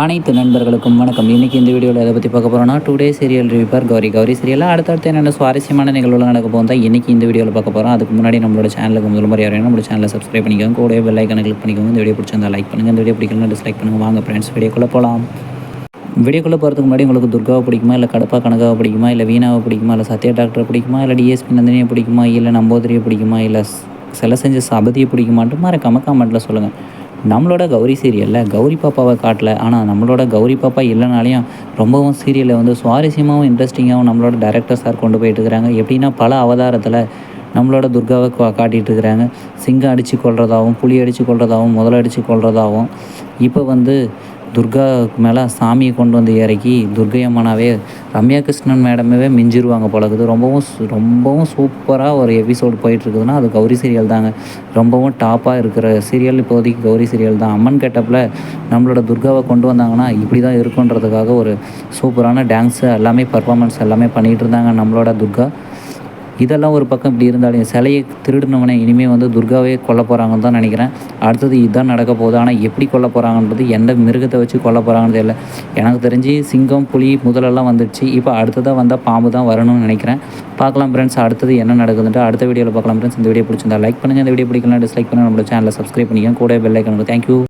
அனைத்து நண்பர்களுக்கும் வணக்கம். இன்றைக்கி இந்த வீடியோவில் எதை பற்றி பார்க்க போகிறோம்னா டூ டே சீரியல் ரிவிப்பார் கௌரி. கௌரி சீரியலில் அடுத்தடுத்து என்னென்ன சுவாரஸ்யமான நிகழ்வுகள் நடக்க போகுதா இன்றைக்கி இந்த வீடியோவில் பார்க்க போகிறோம் அதுக்கு முன்னாடி நம்மளோட சேனலுக்கு முதல் முறை யாரையும் நம்மளோட சேனலை சப்ஸ்கிரைப் பண்ணிக்கோங்க. கூட பெல் ஐக்கனை கிளிக் பண்ணிக்கோங்க. இந்த வீடியோ பிடிச்சிருந்தா லைக் பண்ணுங்கள் இந்த வீடியோ பிடிக்கலாம் டிஸ்லைக் பண்ணுங்கள் வாங்க ஃப்ரெண்ட்ஸ் வீடியோக்குள்ளே போகலாம் வீடியோக்குள்ளே போகிறதுக்கு முன்னாடி உங்களுக்கு துர்காவை பிடிக்குமா இல்லை கடப்பா கனகாவை பிடிக்குமா இல்லை வீணாவை பிடிக்குமா இல்லை சத்யா டாக்டரை பிடிக்குமா இல்லை டிஎஸ்பி நந்தினியை பிடிக்குமா இல்லை நம்போதரியை பிடிக்குமா இல்லை சில செஞ்ச சபதியை பிடிக்குமான்ட்டு மறக்காம கமெண்ட்டில் சொல்லுங்கள் நம்மளோட கௌரி சீரியலில் கௌரி பாப்பாவை காட்டல. ஆனால் நம்மளோட கௌரி பாப்பா இல்லைனாலையும் ரொம்பவும் சீரியலை வந்து சுவாரஸ்யமாகவும் இன்ட்ரெஸ்டிங்காகவும் நம்மளோட டேரக்டர் சார் கொண்டு போயிட்டு இருக்கிறாங்க. எப்படின்னா பல அவதாரத்தில் நம்மளோட துர்காவை கா காட்டிகிட்டு இருக்கிறாங்க. சிங்கம் அடித்து கொள்றதாகவும் புலி அடித்து கொள்றதாகவும் முதல் அடித்து கொள்றதாகவும் இப்போ வந்து துர்கா மேலே சாமியை கொண்டு வந்து இறக்கி துர்கை அம்மனாவே ரம்யா கிருஷ்ணன் மேடமே மிஞ்சிருவாங்க போல இருக்குது. ரொம்பவும் ரொம்பவும் சூப்பராக ஒரு எபிசோடு போயிட்டுருக்குதுன்னா அது கௌரி சீரியல் தாங்க. ரொம்பவும் டாப்பாக இருக்கிற சீரியல் இப்போதைக்கு கௌரி சீரியல் தான். அம்மன் கெட்டப்பில் நம்மளோட துர்காவை கொண்டு வந்தாங்கன்னா இப்படி தான் இருக்குன்றதுக்காக ஒரு சூப்பரான டான்ஸு எல்லாமே பர்ஃபாமன்ஸ் எல்லாமே பண்ணிகிட்டு இருந்தாங்க நம்மளோட துர்கா. இதெல்லாம் ஒரு பக்கம் இப்படி இருந்தாலும் சிலையை திருடினவனே இனிமேல் வந்து துர்காவே கொல்ல போகிறாங்கன்னு தான் நினைக்கிறேன். அடுத்தது இதுதான் நடக்க போகுது. ஆனால் எப்படி கொல்ல போகிறாங்கன்றது எந்த மிருகத்தை வச்சு கொல்ல போகிறாங்கன்னு தெரியல. எனக்கு தெரிஞ்சு சிங்கம் புலி முதலெல்லாம் வந்துடுச்சு. இப்போ அடுத்ததாக வந்தால் பாம்பு தான் வரணும்னு நினைக்கிறேன். பார்க்கலாம் ஃப்ரெண்ட்ஸ் அடுத்தது என்ன நடக்குதுன்ட்டு அடுத்த வீடியோவில் பார்க்கலாம் ஃப்ரெண்ட்ஸ் இந்த வீடியோ பிடிச்சிருந்தா லைக் பண்ணுங்கள் இந்த வீடியோ பிடிக்கலாம் டிஸ்லைக் பண்ணுங்கள் நம்மளோட சேனலை சப்ஸ்கிரைப் பண்ணிக்கோங்க. கூட பெல் ஐக்கனுக்கு தேங்க்யூ